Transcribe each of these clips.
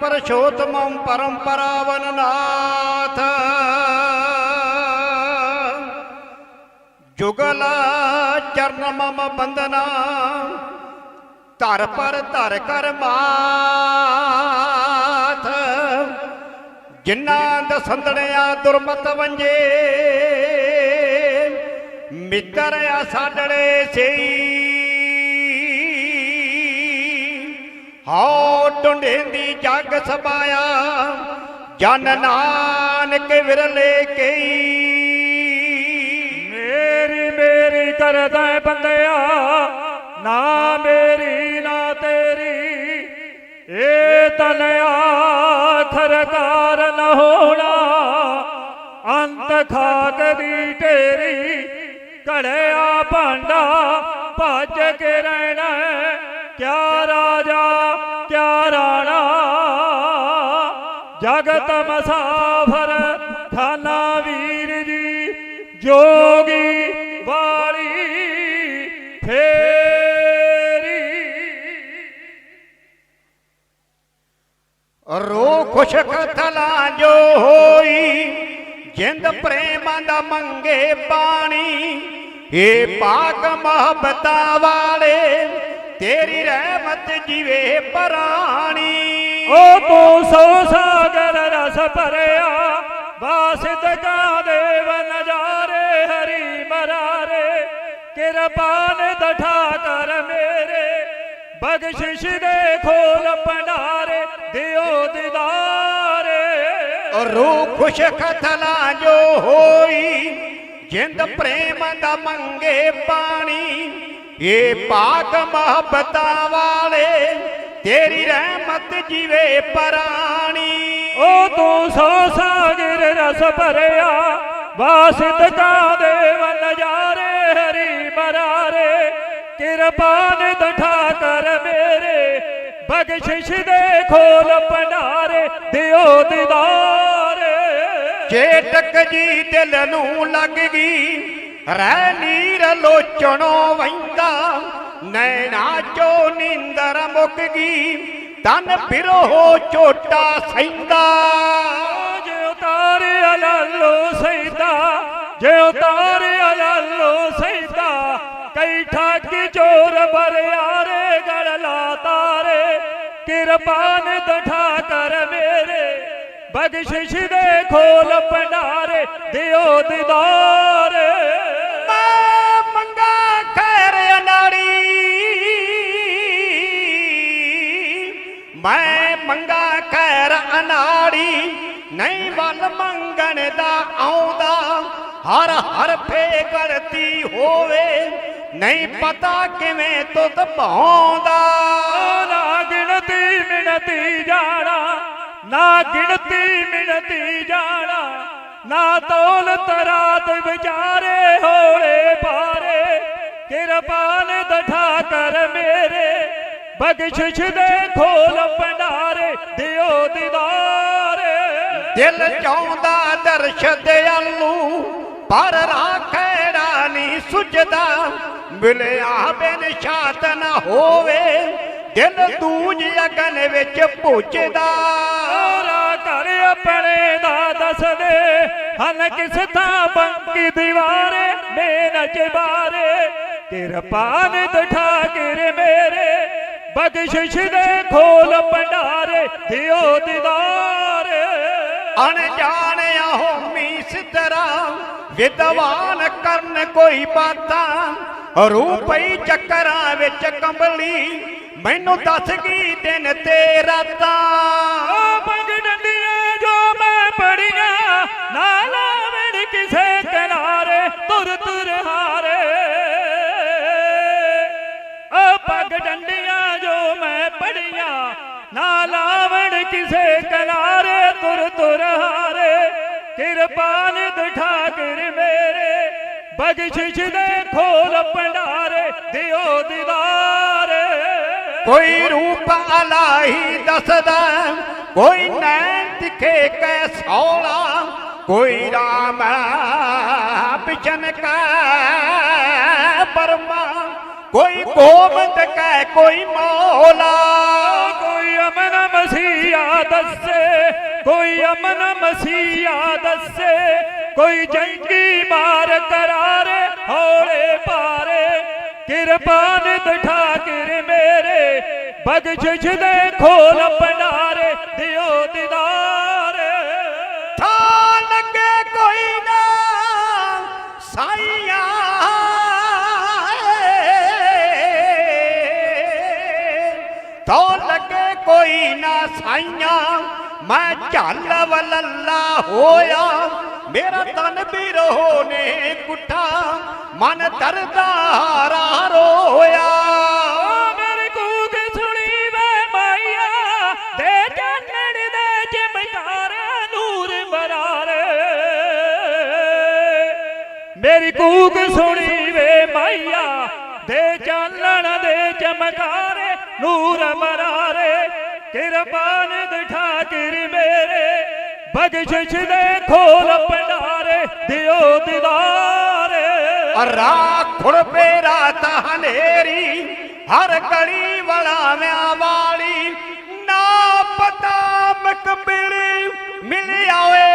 ਪਰਸ਼ੋਤਮੰ ਪਰੰਪਰਾਵਨ ਨਾਥ ਜੁਗਲ ਚਰਨ ਮਮ ਬੰਦਨਾ ਧਰ ਪਰ ਧਰ ਕਰ ਮਾਥ ਜਿਨ੍ਹਾਂ ਦਸੰਦੜਿਆ ਦੁਰਮਤ ਵੰਜੇ ਮਿੱਤਰ ਆ ਸਾਡੜੇ ਸਈ ਹਉ ਟੁੰਡੇਂਦੀ ਜਗ ਸਬਾਇਆ ਜਨ ਨਾਨਕ ਵਿਰਲੇ ਕਈ ਮੇਰੀ ਮੇਰੀ ਕਰਦਾ ਏ ਬੰਦਿਆ, ਨਾ ਮੇਰੀ, ਨਾ ਤੇਰੀ ਏ ਤਨ ਆਖਰ ਕਾਰਨ ਹੋਣਾ, ਅੰਤ ਖਾਕ ਦੀ ਢੇਰੀ ਘੜਿਆ ਭਾਂਡਾ ਭੱਜ ਕੇ ਰਹਿਣਾ ਹੈ। ਕਿਆ ਰਾਜਾ ਜਗਤ ਮਸਾਫਰ ਖਾਨਾ ਵੀਰ ਜੀ ਜੋਗੀ ਵਾਲੀ ਫੇਰੀ। ਰੋ ਖੁਸ਼ ਕਥਲਾ ਜੋ ਹੋਈ ਜਿੰਦ ਪ੍ਰੇਮਾਂ ਦਾ ਮੰਗੇ ਪਾਣੀ ਏ ਪਾਕ ਮੁਹੱਬਤਾਂ ਵਾਲੇ ਤੇਰੀ ਰਹਿਮਤ ਜੀਵੇ ਪਰਾਣੀ। ਓ ਤੂੰ ਸੋ ਸਾਗਰ ਰਸ ਭਰਿਆ ਬਾਸਿਤ ਕਾ ਦੇਵ ਨਜ਼ਾਰੇ ਹਰੀ ਮਰਾਰੇ ਕਿਰਪਾਨ ਦਠਾ ਕਰ ਮੇਰੇ ਬਖਸ਼ਿਸ਼ ਦੇ ਖੋਲ ਭੰਡਾਰੇ ਦਿਓ ਦਿਦਾਰੇ ਰੋ ਖੁਸ਼ ਕਥਲਾ ਜੋ ਹੋਈ ਜਿੰਦ ਪ੍ਰੇਮ ਦਾ ਮੰਗੇ ਪਾਣੀ ਏ ਪਾਕ ਮੁਹੱਬਤਾਂ ਵਾਲੇ ਤੇਰੀ ਰਹਿਮਤ ਜੀਵੇ ਪਰਾਣੀ ਓ ਤੂੰ ਸੋ ਸਾਗਰ ਰਸ ਭਰਿਆ, ਵਾਸਿਤ ਕਾ ਦੇਵ ਨਜ਼ਾਰੇ ਹਰੀ ਮਰਾਰੇ ਕਿਰਪਾਨ ਦਠਾ ਕਰ ਮੇਰੇ, ਬਖਸ਼ਿਸ਼ ਦੇ ਖੋਲ ਭੰਡਾਰੇ, ਦਿਓ ਦਿਦਾਰੇ। ਚੇਟਕ ਜੀ ਦਿਲ ਨੂੰ ਲੱਗ ਗਈ, ਰਹਿ ਨੀਰ ਲੋਚਣੋਂ ਵੈਂਦਾ ਨੈਣਾ ਚੋ ਨੀਂਦਰ ਮੁੱਕ ਗਈ। ਤਨ ਬਿਰੋ ਝੋਟਾ ਸੈਂਦਾ। ਜੇ ਉਤਾਰਿਆ ਲਾਲੋ ਸੈਦਾ, ਜੇ ਉਤਾਰਿਆ ਲਾਲੋ ਸੈਦਾ, ਕਈ ਠਾਕੀ ਚੋਰ ਬਰਿਆਰੇ ਗਲ ਲਾ ਤਾਰੇ ਕਿਰਪਾਨ ਦਠਾ ਕਰ ਮੇਰੇ, ਬਖਸ਼ਿਸ਼ ਦੇ ਖੋਲ ਭੰਡਾਰੇ, ਦਿਓ ਦਿਦਾਰੇ। ਮੈਂ ਮੰਗਾ ਖੈਰ ਅਨਾੜੀ, ਨਹੀਂ ਵੱਲ ਮੰਗਣ ਦਾ ਆਉਂਦਾ। ਹਰ ਹਰ ਫੇ ਕਰਤੀ ਹੋਵੇ, ਨਹੀਂ ਪਤਾ ਕਿਵੇਂ ਤੁਧ ਭਾਉਂਦਾ ਨਾ ਗਿਣਤੀ ਮਿਣਤੀ ਜਾਣਾ, ਨਾ ਗਿਣਤੀ ਮਿਣਤੀ ਜਾਣਾ, ਨਾ ਤੋਲ ਤਰਾਤ ਵਿਚਾਰੇ ਹੋਲੇ ਪਾਰੇ। ਕਿਰਪਾਨ ਦਠਾ ਕਰ ਮੇਰੇ ਬਖਸ਼ਿਸ਼ ਦੇ ਖੋਲ ਭੰਡਾਰੇ ਦਿਓ ਦਿਦਾਰੇ। ਦਿਲ ਚਾਹੁੰਦਾ ਦਰਸ਼ ਦਿਆਲੂ ਪਰ ਰਾਖੜਾ ਨਹੀਂ ਸੁਝਦਾ। ਮਿਲਿਆ ਬਿਨ ਸ਼ਾਤ ਨਾ ਹੋਵੇ ਦਿਲ ਦੂਜ ਅਗਨ ਵਿੱਚ ਪੁੱਜਦਾ। ਘਰ ਆਪਣੇ ਦਾ ਦੱਸਦੇ ਹਨ ਕਿਸ ਥਾਂ ਬੰਕੀ ਦੀਵਾਰੇ ਮੇਨ ਚਬਾਰੇ ਕਿਰਪਾਨ ਦਠਾ ਗਿਰ ਮੇਰੇ ਬਖਸ਼ਿਸ਼ ਦੇ ਖੋਲ ਭੰਡਾਰੇ ਦਿਓ ਦਿਦਾਰੇ। ਅਣਜਾਣਿਆ ਹੋਮੀ ਸਿੱਧਰਾ ਵਿਦਵਾਨ ਕਰਨ ਕੋਈ ਬਾਤਾਂ। ਰੂਪਈ ਚੱਕਰਾਂ ਵਿੱਚ ਕੰਬਲੀ ਮੈਨੂੰ ਦੱਸ ਗਈ ਦਿਨ ਤੇ ਰਾਤਾਂ। ਪੰਜ ਡੰਡੀਆਂ ਜੋ ਮੈਂ ਪੜੀਆਂ ਨਾ ਲਾਵਣ ਕਿਸੇ ਕਿਨਾਰੇ ਤੁਰ ਤੁਰ ਹਾਰੇ। ਆ ਪੱਗ ਡੰਡੀਆਂ ਤੁਰ ਤੁਰ ਹਾਰੇ ਕਿਰਪਾਨ ਦਿਖਾ ਕਰ ਮੇਰੇ। ਬਖਸ਼ਿਸ਼ ਦੇ ਖੋਲ ਭੰਡਾਰੇ ਦਿਓ ਦਿਦਾਰੇ। ਕੋਈ ਰੂਪ ਅਲਾਹੀ ਦੱਸਦਾ ਕੋਈ ਨੈਣ ਦਿਖੇ ਕੈ ਸੌਲਾ ਕੋਈ ਰਾਮ ਬਿਸ਼ਨ ਕੈ ਬਰਮਾ ਕੋਈ ਗੋਬਿੰਦ ਕੈ ਕੋਈ ਮੌਲਾ। ਕੋਈ ਅਮਨ ਮਸੀਹਾ ਦੱਸੇ ਕੋਈ ਅਮਨ ਮਸੀਹਾ ਦੱਸੇ, ਕੋਈ ਜੰਗੀ ਮਾਰ ਕਰਾਰੇ, ਹੌਲੇ ਪਾਰੇ ਕਿਰਪਾਨ ਠਾਕਰ ਮੇਰੇ, ਬਖਸ਼ਿਸ਼ ਦੇ ਖੋਲ ਪੰਡਾਰੇ ਦਿਓ ਦੀਦਾਰ। ਥਾਂ ਲੱਗੇ ਕੋਈ ਨਾ ਸਾਈਆਂ। ਥਾਂ ਲੱਗੇ ਕੋਈ ਨਾ ਸਾਈਆਂ। ਮੈਂ ਝੱਲ ਵਲੱਲਾ ਹੋਇਆ, ਮੇਰਾ ਤਨ ਵੀ ਰੋ ਨੇ ਕੁੱਟਾ ਮਨ ਦਰਦਾਰਾ ਰੋਇਆ। ਓ ਕੂਕ ਸੁਣੀ ਵੇ ਮਾਈਆ ਦੇ ਚਾਨਣ ਦੇ ਚਮਕਾਰ ਨੂਰ ਬਰਾਰੇ ਮੇਰੀ ਕੂਕ ਸੁਣੀ ਵੇ ਮਾਈਆ ਦੇ ਚਾਨਣ ਦੇ ਚਮਕਾਰ ਨੂਰ ਬਰਾਰੇ ਕਿਰਪਾਨ ਠਾਕਰ ਬਖਸ਼ਿਸ਼ ਦੇ ਖੋਲ ਪੰਡਾਰੇ ਦਿਓ ਦੀਦਾਰ। ਰਾਖੁੜ ਪੇਰਾ ਤਾਂ ਹਨੇਰੀ ਹਰ ਗਲੀ ਵਲਾਵਿਆਂ ਵਾਲੀ। ਨਾ ਪਤਾ ਮਕਬਲੀ ਮਿਲਿਆ ਓਏ।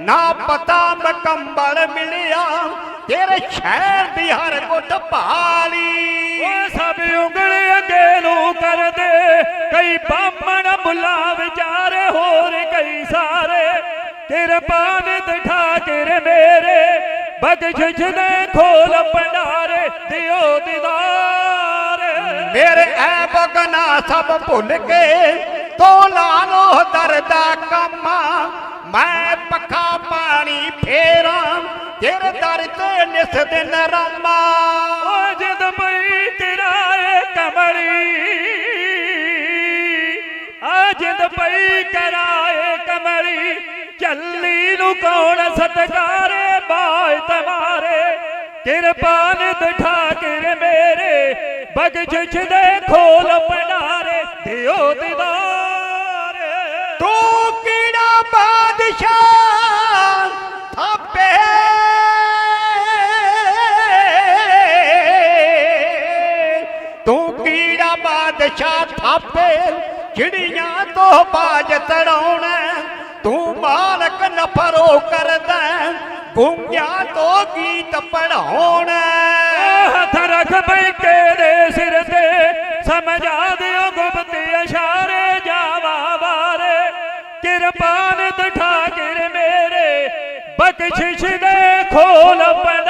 ਨਾ ਪਤਾ ਮਕੰਬਲ ਮਿਲਿਆ ਤੇਰੇ ਸ਼ਹਿਰ ਦੀ ਹਰ ਗੁੱਟ ਭਾਲੀ। ਓ ਸਭ ਉਂਗਲ ਅੱਗੇ ਨੂੰ ਕਰਦੇ ਕਈ ਬਾਹਮਣ ਕਿਰਪਾਨ ਠਾਕਰ ਮੇਰੇ। ਬਖਸ਼ਿਸ਼ ਦੇ ਖੋਲ ਪੰਡਾਰੇ ਦਿਓ ਦੀਦਾਰ। ਮੇਰੇ ਐਬ ਗਨਾ ਸਭ ਭੁੱਲ ਕੇ ਤੋ ਲਾ ਲੋ ਦਰਦਾ ਕੰਮਾ ਮੈਂ ਪੱਖਾ ਪਾਣੀ ਫੇਰਾਂ ਤੇਰੇ ਦਰ ਤੇ ਨਿਸ ਦਿਨ ਰਾਮਾ। ਓ ਜਦ ਪਈ ਤੇਰਾਏ ਕਮਲੀ। ਆ ਜਦ ਪਈ ਕਰਾਏ ਕਮਲੀ। ਚੱਲੀ ਨੂੰ ਕੌਣ ਸਤਕਾਰੇ? ਬਾਇ ਤਮਾਰੇ ਕਿਰਪਾਨ ਠਾਕਰ ਮੇਰੇ। ਬਖਸ਼ਿਸ਼ ਦੇ ਖੋਲ ਪੰਡਾਰੇ ਦਿਓ ਦੀਦਾਰ। ਤੂੰ ਕਿਹੜਾ ਬਾਦਸ਼ਾਹ? ਥਾਪੇ। ਤੂੰ ਕਿਹੜਾ ਬਾਦਸ਼ਾਹ? ਥਾਪੇ। ਚਿੜੀਆਂ ਤੋਂ ਬਾਜ ਤੜਾਉਣਾ। ਤੂੰ ਮਾਲਕ ਨਫਰੋ ਕਰਦਾ ਗੁੰਗਿਆਂ ਤੋਂ ਗੀਤ ਪੜਾਉਣਾ ਹੱਥ ਰੱਖ ਬੈਕੇ ਦੇ ਸਿਰ ਤੇ, ਸਮਝਾ ਦਿਓ ਗੁਪਤ ਇਸ਼ਾਰੇ ਜਾਵਾ ਬਾਰੇ ਕਿਰਪਾਨ ਠਾਕਰ ਮੇਰੇ, ਬਖਸ਼ਿਸ਼ ਦੇ ਖੋਲ ਪੰਡ